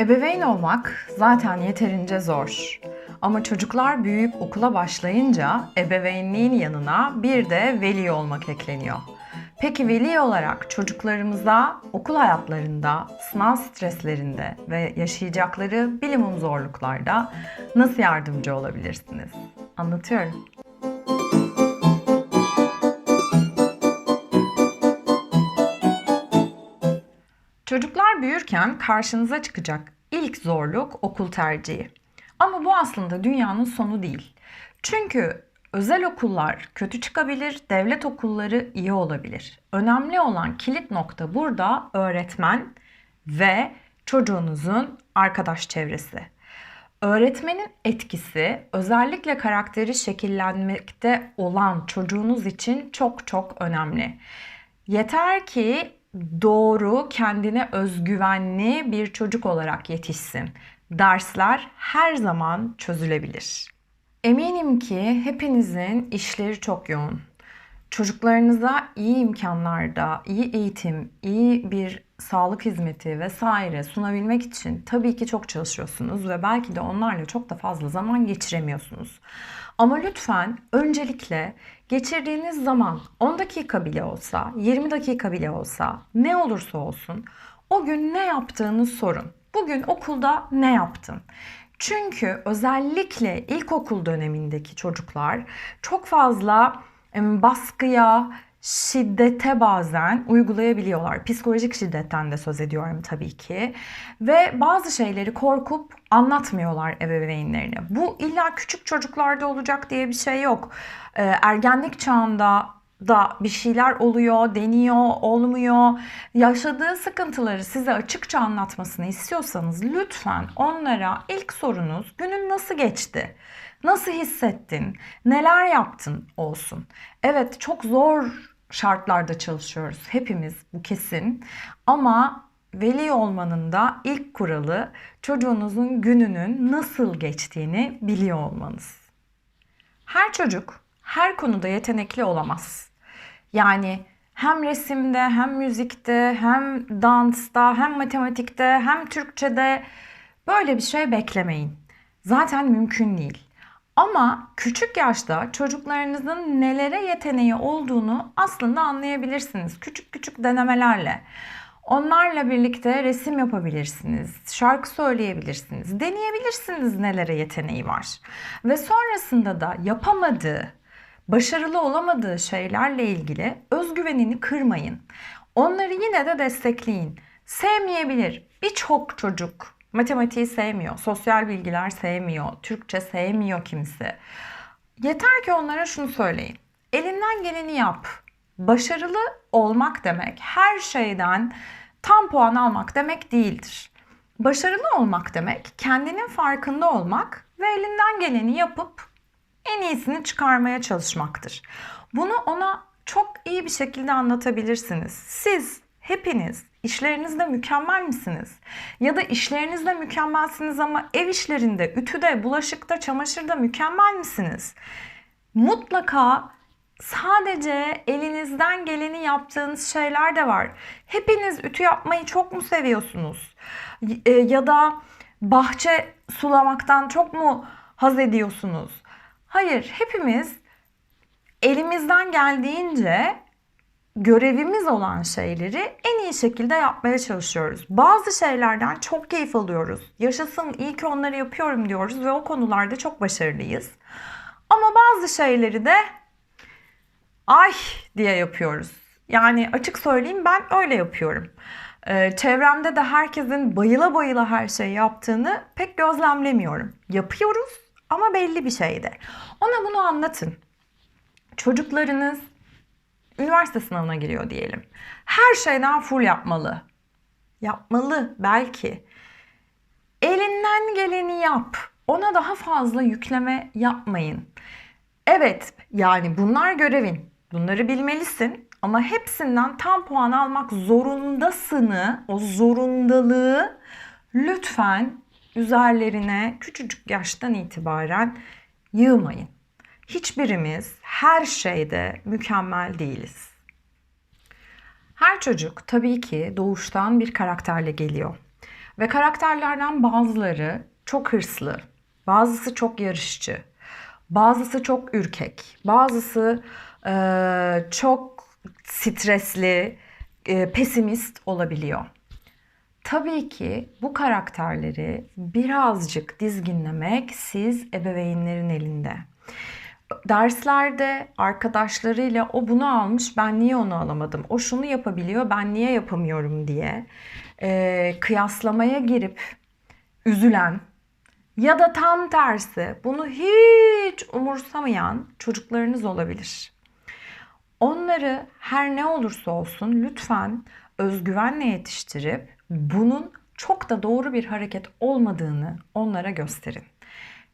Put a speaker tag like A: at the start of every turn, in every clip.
A: Ebeveyn olmak zaten yeterince zor. Ama çocuklar büyüyüp okula başlayınca ebeveynliğin yanına bir de veli olmak ekleniyor. Peki veli olarak çocuklarımıza okul hayatlarında, sınav streslerinde ve yaşayacakları bilimum zorluklarda nasıl yardımcı olabilirsiniz? Anlatıyorum. Çocuklar büyürken karşınıza çıkacak ilk zorluk okul tercihi. Ama bu aslında dünyanın sonu değil. Çünkü özel okullar kötü çıkabilir, devlet okulları iyi olabilir. Önemli olan kilit nokta burada öğretmen ve çocuğunuzun arkadaş çevresi. Öğretmenin etkisi özellikle karakteri şekillenmekte olan çocuğunuz için çok çok önemli. Yeter ki doğru, kendine özgüvenli bir çocuk olarak yetişsin. Dersler her zaman çözülebilir. Eminim ki hepinizin işleri çok yoğun. Çocuklarınıza iyi imkanlarda, iyi eğitim, iyi bir sağlık hizmeti vesaire sunabilmek için tabii ki çok çalışıyorsunuz ve belki de onlarla çok da fazla zaman geçiremiyorsunuz. Ama lütfen öncelikle geçirdiğiniz zaman 10 dakika bile olsa, 20 dakika bile olsa, ne olursa olsun o gün ne yaptığını sorun. Bugün okulda ne yaptın? Çünkü özellikle ilkokul dönemindeki çocuklar çok fazla baskıya, şiddete bazen uygulayabiliyorlar. Psikolojik şiddetten de söz ediyorum tabii ki. Ve bazı şeyleri korkup anlatmıyorlar ebeveynlerine. Bu illa küçük çocuklarda olacak diye bir şey yok. Ee, ergenlik çağında da bir şeyler oluyor, deniyor, olmuyor. Yaşadığı sıkıntıları size açıkça anlatmasını istiyorsanız lütfen onlara ilk sorunuz günün nasıl geçti? Nasıl hissettin? Neler yaptın olsun. Evet çok zor şartlarda çalışıyoruz hepimiz bu kesin. Ama veli olmanın da ilk kuralı çocuğunuzun gününün nasıl geçtiğini biliyor olmanız. Her çocuk her konuda yetenekli olamaz. Yani hem resimde, hem müzikte, hem dansta, hem matematikte, hem Türkçede böyle bir şey beklemeyin. Zaten mümkün değil. Ama küçük yaşta çocuklarınızın nelere yeteneği olduğunu aslında anlayabilirsiniz. Küçük küçük denemelerle. Onlarla birlikte resim yapabilirsiniz, şarkı söyleyebilirsiniz, deneyebilirsiniz nelere yeteneği var. Ve sonrasında da yapamadığı, başarılı olamadığı şeylerle ilgili özgüvenini kırmayın. Onları yine de destekleyin. Sevmeyebilir. Birçok çocuk matematiği sevmiyor, sosyal bilgiler sevmiyor, Türkçe sevmiyor kimse. Yeter ki onlara şunu söyleyin. Elinden geleni yap. Başarılı olmak demek her şeyden tam puan almak demek değildir. Başarılı olmak demek kendinin farkında olmak ve elinden geleni yapıp en iyisini çıkarmaya çalışmaktır. Bunu ona çok iyi bir şekilde anlatabilirsiniz. Siz hepiniz işlerinizde mükemmel misiniz? Ya da işlerinizde mükemmelsiniz ama ev işlerinde, ütüde, bulaşıkta, çamaşırda mükemmel misiniz? Mutlaka sadece elinizden geleni yaptığınız şeyler de var. Hepiniz ütü yapmayı çok mu seviyorsunuz? E, ya da bahçe sulamaktan çok mu haz ediyorsunuz? Hayır, hepimiz elimizden geldiğince görevimiz olan şeyleri en iyi şekilde yapmaya çalışıyoruz. Bazı şeylerden çok keyif alıyoruz. Yaşasın iyi ki onları yapıyorum diyoruz ve o konularda çok başarılıyız. Ama bazı şeyleri de ay diye yapıyoruz. Yani açık söyleyeyim ben öyle yapıyorum. Ee, çevremde de herkesin bayıla bayıla her şeyi yaptığını pek gözlemlemiyorum. Yapıyoruz ama belli bir şeyde. Ona bunu anlatın. Çocuklarınız üniversite sınavına giriyor diyelim. Her şeyden full yapmalı. Yapmalı belki. Elinden geleni yap. Ona daha fazla yükleme yapmayın. Evet yani bunlar görevin. Bunları bilmelisin ama hepsinden tam puan almak zorundasını, o zorundalığı lütfen üzerlerine küçücük yaştan itibaren yığmayın. Hiçbirimiz her şeyde mükemmel değiliz. Her çocuk tabii ki doğuştan bir karakterle geliyor. Ve karakterlerden bazıları çok hırslı, bazısı çok yarışçı, bazısı çok ürkek, bazısı e, çok stresli, e, pesimist olabiliyor. Tabii ki bu karakterleri birazcık dizginlemek siz ebeveynlerin elinde. Derslerde arkadaşlarıyla o bunu almış ben niye onu alamadım, o şunu yapabiliyor ben niye yapamıyorum diye e, kıyaslamaya girip üzülen ya da tam tersi bunu hiç umursamayan çocuklarınız olabilir. Onları her ne olursa olsun lütfen özgüvenle yetiştirip bunun çok da doğru bir hareket olmadığını onlara gösterin.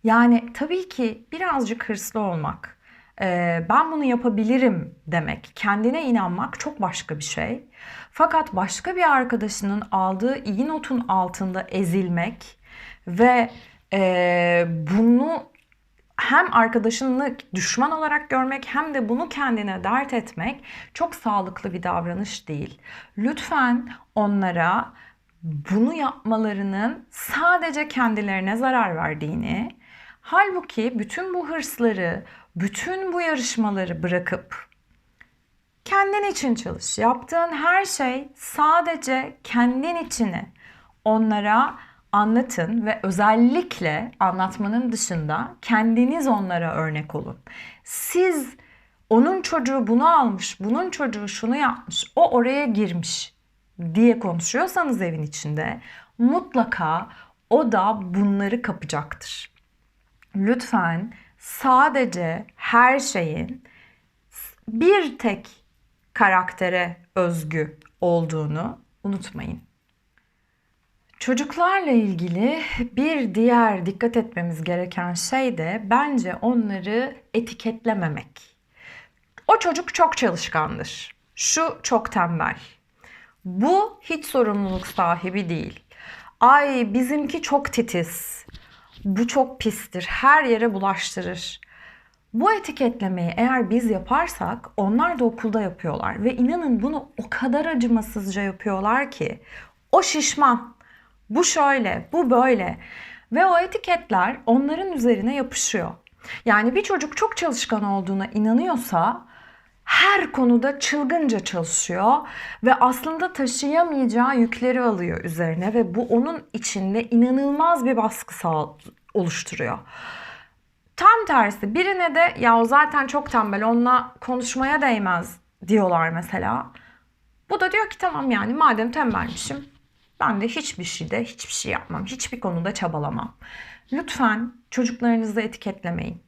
A: Yani tabii ki birazcık hırslı olmak, ben bunu yapabilirim demek, kendine inanmak çok başka bir şey. Fakat başka bir arkadaşının aldığı iyi notun altında ezilmek ve bunu hem arkadaşını düşman olarak görmek hem de bunu kendine dert etmek çok sağlıklı bir davranış değil. Lütfen onlara bunu yapmalarının sadece kendilerine zarar verdiğini, halbuki bütün bu hırsları, bütün bu yarışmaları bırakıp kendin için çalış. Yaptığın her şey sadece kendin içini onlara anlatın ve özellikle anlatmanın dışında kendiniz onlara örnek olun. Siz onun çocuğu bunu almış, bunun çocuğu şunu yapmış, o oraya girmiş diye konuşuyorsanız evin içinde mutlaka o da bunları kapacaktır. Lütfen sadece her şeyin bir tek karaktere özgü olduğunu unutmayın. Çocuklarla ilgili bir diğer dikkat etmemiz gereken şey de bence onları etiketlememek. O çocuk çok çalışkandır. Şu çok tembel. Bu hiç sorumluluk sahibi değil. Ay bizimki çok titiz. Bu çok pistir. Her yere bulaştırır. Bu etiketlemeyi eğer biz yaparsak onlar da okulda yapıyorlar ve inanın bunu o kadar acımasızca yapıyorlar ki o şişman, bu şöyle, bu böyle ve o etiketler onların üzerine yapışıyor. Yani bir çocuk çok çalışkan olduğuna inanıyorsa her konuda çılgınca çalışıyor ve aslında taşıyamayacağı yükleri alıyor üzerine ve bu onun içinde inanılmaz bir baskı oluşturuyor. Tam tersi birine de ya o zaten çok tembel onunla konuşmaya değmez diyorlar mesela. Bu da diyor ki tamam yani madem tembelmişim ben de hiçbir şeyde hiçbir şey yapmam. Hiçbir konuda çabalamam. Lütfen çocuklarınızı etiketlemeyin.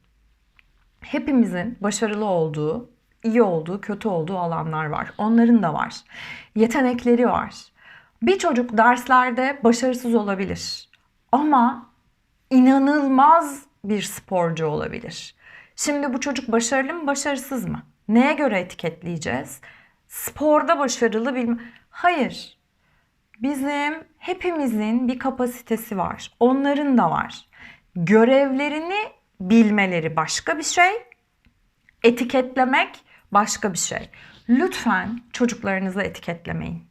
A: Hepimizin başarılı olduğu, iyi olduğu, kötü olduğu alanlar var. Onların da var. Yetenekleri var. Bir çocuk derslerde başarısız olabilir. Ama inanılmaz bir sporcu olabilir. Şimdi bu çocuk başarılı mı, başarısız mı? Neye göre etiketleyeceğiz? Sporda başarılı bilmem. Hayır. Bizim hepimizin bir kapasitesi var. Onların da var. Görevlerini bilmeleri başka bir şey. Etiketlemek başka bir şey. Lütfen çocuklarınızı etiketlemeyin.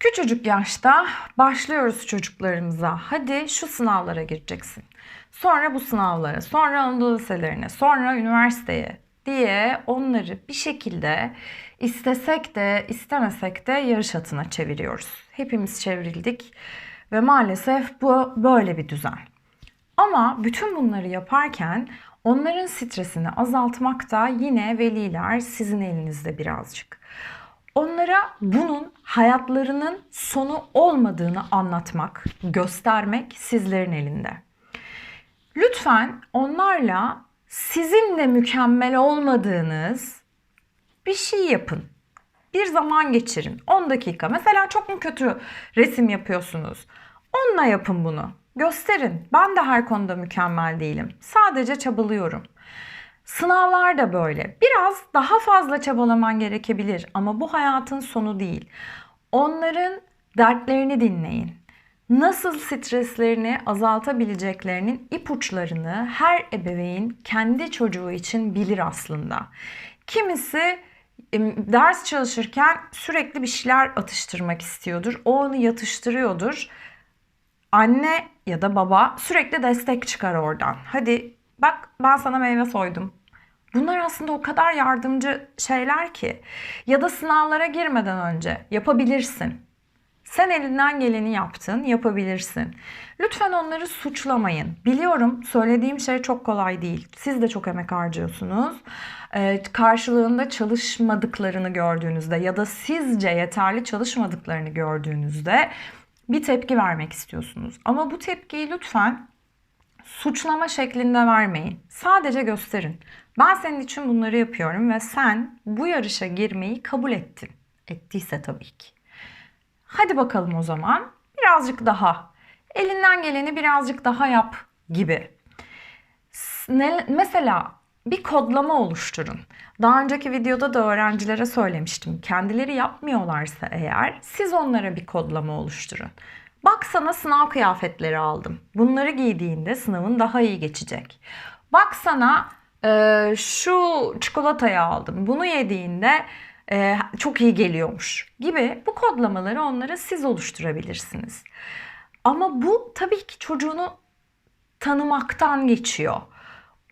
A: Küçücük yaşta başlıyoruz çocuklarımıza. Hadi şu sınavlara gireceksin. Sonra bu sınavlara, sonra Anadolu liselerine, sonra üniversiteye diye onları bir şekilde istesek de istemesek de yarış atına çeviriyoruz. Hepimiz çevrildik ve maalesef bu böyle bir düzen. Ama bütün bunları yaparken onların stresini azaltmak da yine veliler sizin elinizde birazcık. Onlara bunun hayatlarının sonu olmadığını anlatmak, göstermek sizlerin elinde. Lütfen onlarla sizin de mükemmel olmadığınız bir şey yapın. Bir zaman geçirin. 10 dakika. Mesela çok mu kötü resim yapıyorsunuz? Onunla yapın bunu. Gösterin. Ben de her konuda mükemmel değilim. Sadece çabalıyorum. Sınavlar da böyle. Biraz daha fazla çabalaman gerekebilir ama bu hayatın sonu değil. Onların dertlerini dinleyin nasıl streslerini azaltabileceklerinin ipuçlarını her ebeveyn kendi çocuğu için bilir aslında. Kimisi ders çalışırken sürekli bir şeyler atıştırmak istiyordur. O onu yatıştırıyordur. Anne ya da baba sürekli destek çıkar oradan. Hadi bak ben sana meyve soydum. Bunlar aslında o kadar yardımcı şeyler ki. Ya da sınavlara girmeden önce yapabilirsin. Sen elinden geleni yaptın, yapabilirsin. Lütfen onları suçlamayın. Biliyorum söylediğim şey çok kolay değil. Siz de çok emek harcıyorsunuz. Ee, karşılığında çalışmadıklarını gördüğünüzde ya da sizce yeterli çalışmadıklarını gördüğünüzde bir tepki vermek istiyorsunuz. Ama bu tepkiyi lütfen suçlama şeklinde vermeyin. Sadece gösterin. Ben senin için bunları yapıyorum ve sen bu yarışa girmeyi kabul ettin. Ettiyse tabii ki. Hadi bakalım o zaman. Birazcık daha. Elinden geleni birazcık daha yap gibi. Ne, mesela bir kodlama oluşturun. Daha önceki videoda da öğrencilere söylemiştim. Kendileri yapmıyorlarsa eğer siz onlara bir kodlama oluşturun. Bak sana sınav kıyafetleri aldım. Bunları giydiğinde sınavın daha iyi geçecek. Bak sana e, şu çikolatayı aldım. Bunu yediğinde e, çok iyi geliyormuş gibi bu kodlamaları onlara siz oluşturabilirsiniz. Ama bu tabii ki çocuğunu tanımaktan geçiyor.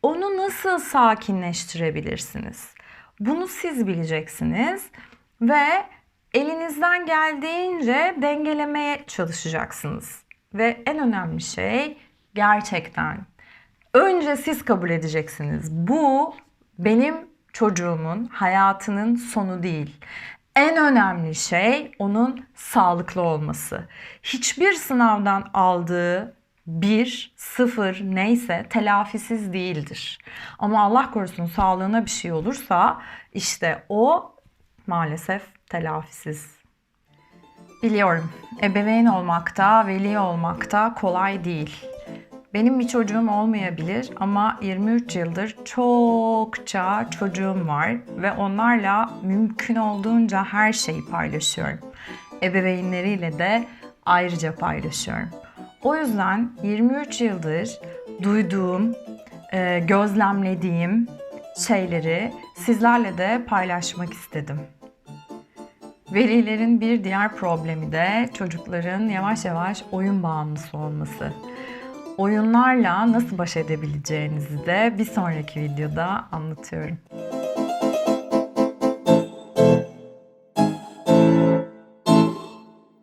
A: Onu nasıl sakinleştirebilirsiniz? Bunu siz bileceksiniz ve elinizden geldiğince dengelemeye çalışacaksınız. Ve en önemli şey gerçekten önce siz kabul edeceksiniz. Bu benim çocuğumun hayatının sonu değil. En önemli şey onun sağlıklı olması. Hiçbir sınavdan aldığı bir, sıfır neyse telafisiz değildir. Ama Allah korusun sağlığına bir şey olursa işte o maalesef telafisiz. Biliyorum ebeveyn olmakta, veli olmakta kolay değil. Benim bir çocuğum olmayabilir ama 23 yıldır çokça çocuğum var ve onlarla mümkün olduğunca her şeyi paylaşıyorum. Ebeveynleriyle de ayrıca paylaşıyorum. O yüzden 23 yıldır duyduğum, e, gözlemlediğim şeyleri sizlerle de paylaşmak istedim. Velilerin bir diğer problemi de çocukların yavaş yavaş oyun bağımlısı olması. Oyunlarla nasıl baş edebileceğinizi de bir sonraki videoda anlatıyorum.